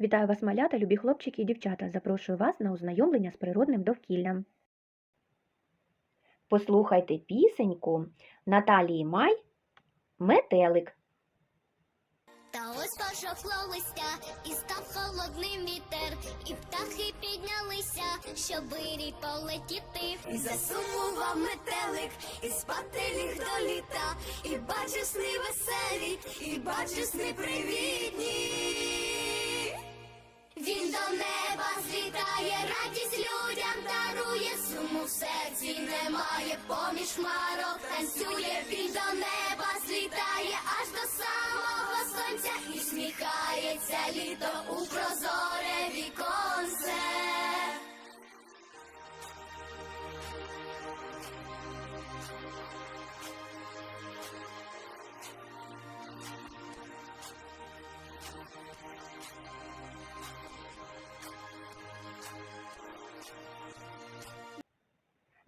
Вітаю вас, малята, любі хлопчики і дівчата. Запрошую вас на ознайомлення з природним довкіллям. Послухайте пісеньку Наталії Май Метелик. Та ось пожовкло листя, і став холодним вітер, і птахи піднялися, щоб вирій полетіти. І засумував метелик, і спати ліг до літа, і бачив сни веселі, і бачив сни привітні. До неба злітає, радість людям дарує, суму в серці немає, поміж хмарок танцює, він до неба злітає, аж до самого сонця, і сміхається літо у прозоре віконце.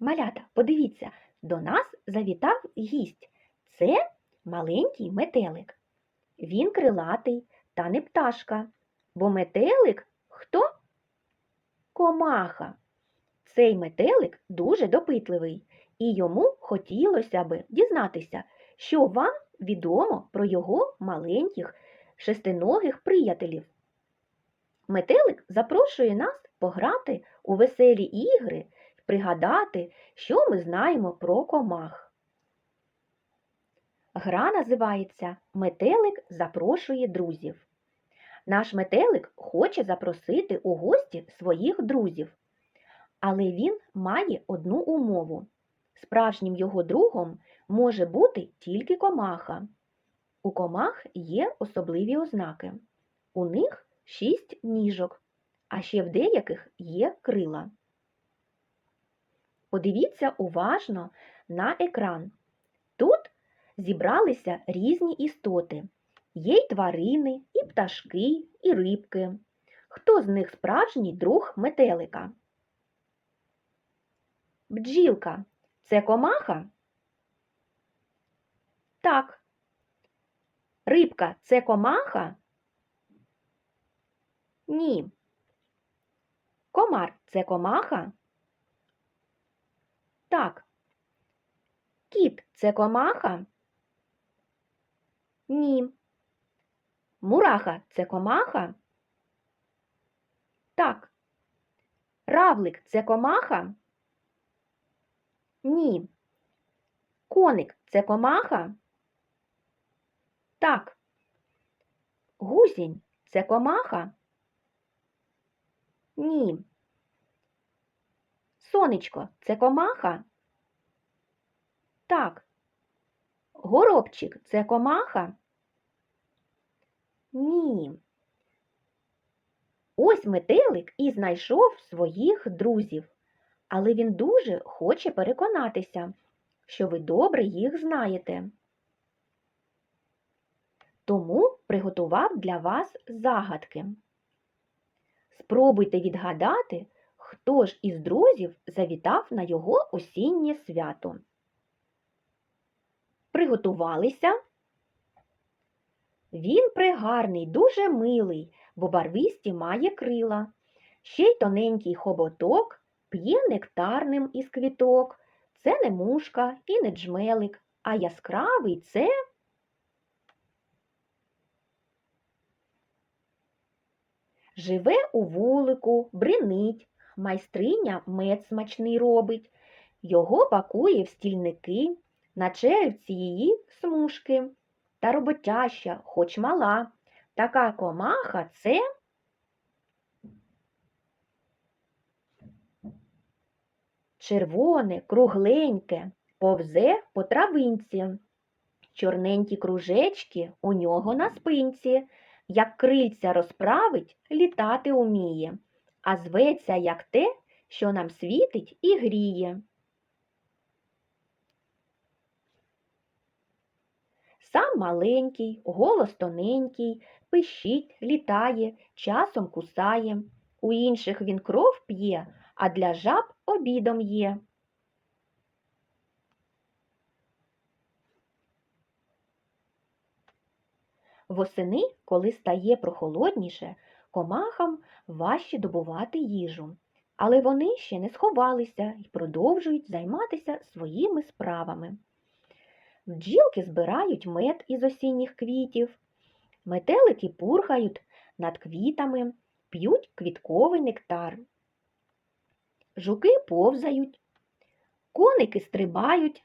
Малята, подивіться, до нас завітав гість. Це маленький метелик. Він крилатий та не пташка, бо метелик хто? Комаха. Цей метелик дуже допитливий, і йому хотілося би дізнатися, що вам відомо про його маленьких шестиногих приятелів. Метелик запрошує нас пограти у веселі ігри пригадати, що ми знаємо про комах. Гра називається Метелик запрошує друзів. Наш метелик хоче запросити у гості своїх друзів, але він має одну умову. Справжнім його другом може бути тільки комаха. У комах є особливі ознаки. У них шість ніжок, а ще в деяких є крила. Подивіться уважно на екран. Тут зібралися різні істоти. Є й тварини, і пташки, і рибки. Хто з них справжній друг метелика? Бджілка це комаха? Так. Рибка це комаха? Ні. Комар це комаха? Так. Кіт це комаха? Ні. Мураха це комаха? Так. Равлик це комаха? Ні. Коник це комаха? Так. Гусінь це комаха? Ні. Сонечко це комаха? Так. Горобчик це комаха? Ні. Ось метелик і знайшов своїх друзів, але він дуже хоче переконатися, що ви добре їх знаєте. Тому приготував для вас загадки. Спробуйте відгадати, хто ж із друзів завітав на його осіннє свято. Приготувалися. Він пригарний, дуже милий, бо барвисті має крила. Ще й тоненький хоботок п'є нектарним із квіток. Це не мушка і не джмелик, а яскравий це. Живе у вулику, бринить, майстриня мед смачний робить, його пакує в стільники, на черевці її смужки. Та роботяща, хоч мала, така комаха це. Червоне, кругленьке, повзе по травинці. Чорненькі кружечки у нього на спинці, як крильця розправить, літати уміє, а зветься як те, що нам світить і гріє. Сам маленький, голос тоненький, пищить, літає, часом кусає. У інших він кров п'є, а для жаб обідом є. Восени, коли стає прохолодніше, комахам важче добувати їжу, але вони ще не сховалися і продовжують займатися своїми справами. Бджілки збирають мед із осінніх квітів, метелики пурхають над квітами, п'ють квітковий нектар. Жуки повзають, коники стрибають,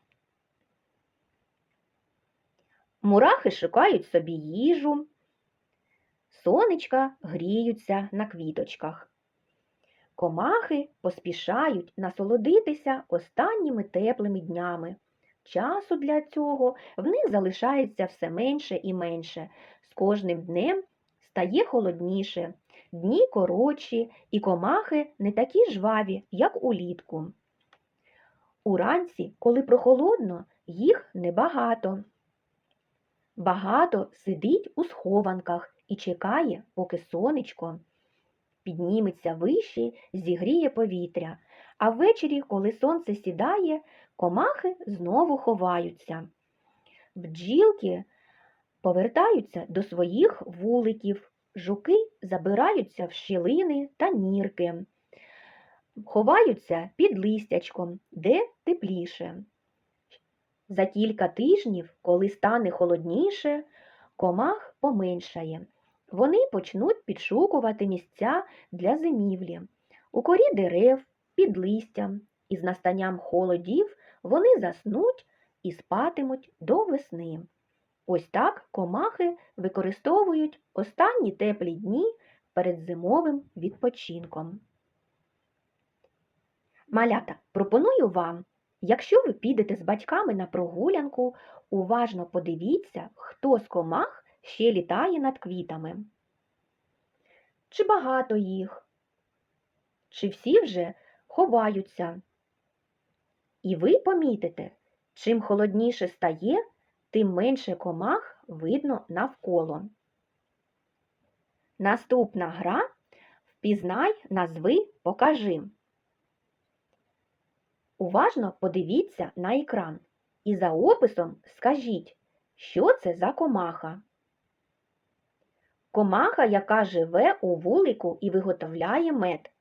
мурахи шукають собі їжу, сонечка гріються на квіточках. Комахи поспішають насолодитися останніми теплими днями. Часу для цього в них залишається все менше і менше. З кожним днем стає холодніше, дні коротші, і комахи не такі жваві, як улітку. Уранці, коли прохолодно, їх небагато. Багато сидить у схованках і чекає, поки сонечко підніметься вище, зігріє повітря, а ввечері, коли сонце сідає, комахи знову ховаються. Бджілки повертаються до своїх вуликів, жуки забираються в щілини та нірки, ховаються під листячком, де тепліше. За кілька тижнів, коли стане холодніше, комах поменшає. Вони почнуть підшукувати місця для зимівлі. У корі дерев, під листям, і з настанням холодів вони заснуть і спатимуть до весни. Ось так комахи використовують останні теплі дні перед зимовим відпочинком. Малята, пропоную вам, якщо ви підете з батьками на прогулянку, уважно подивіться, хто з комах ще літає над квітами. Чи багато їх? Чи всі вже ховаються? І ви помітите, чим холодніше стає, тим менше комах видно навколо. Наступна гра Впізнай, назви, покажи. Уважно подивіться на екран і за описом скажіть, що це за комаха. Комаха, яка живе у вулику і виготовляє мед.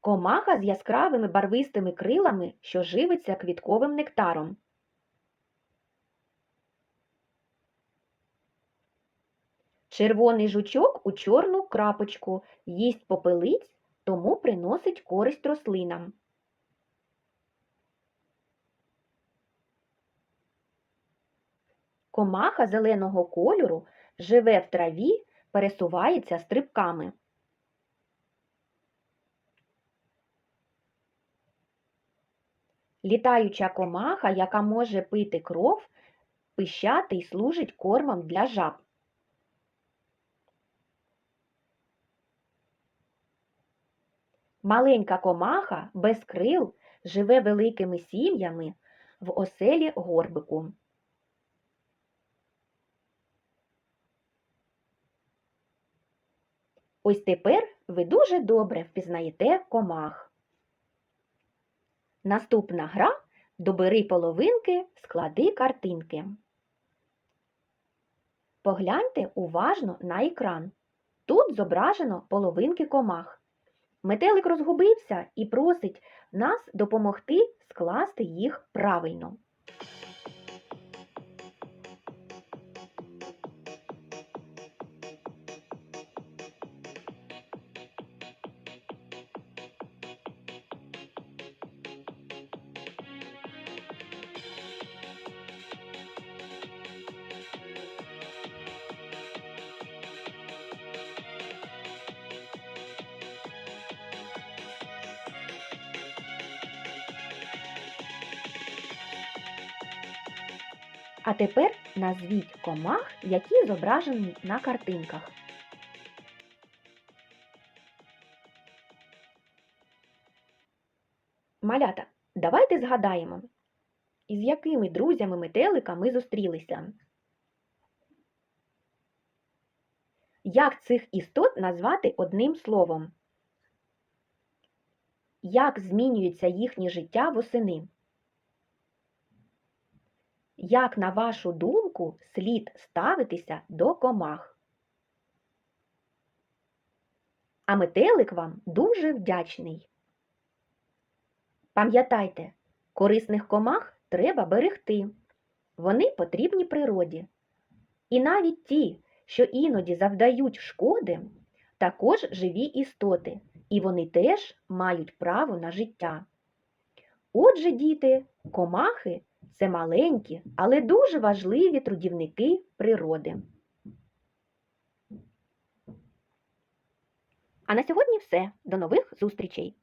Комаха з яскравими барвистими крилами, що живиться квітковим нектаром. Червоний жучок у чорну крапочку їсть попелиць, тому приносить користь рослинам. Комаха зеленого кольору живе в траві, пересувається стрибками. Літаюча комаха, яка може пити кров, пищати й служить кормом для жаб. Маленька комаха без крил живе великими сім'ями в оселі горбику. Ось тепер ви дуже добре впізнаєте комах. Наступна гра добери половинки, склади картинки. Погляньте уважно на екран. Тут зображено половинки комах. Метелик розгубився і просить нас допомогти скласти їх правильно. А тепер назвіть комах, які зображені на картинках. Малята, давайте згадаємо, із якими друзями метелика ми зустрілися. Як цих істот назвати одним словом? Як змінюється їхнє життя восени? Як, на вашу думку, слід ставитися до комах. А метелик вам дуже вдячний. Пам'ятайте, корисних комах треба берегти. Вони потрібні природі. І навіть ті, що іноді завдають шкоди, також живі істоти, і вони теж мають право на життя. Отже, діти, комахи це маленькі, але дуже важливі трудівники природи. А на сьогодні все. До нових зустрічей!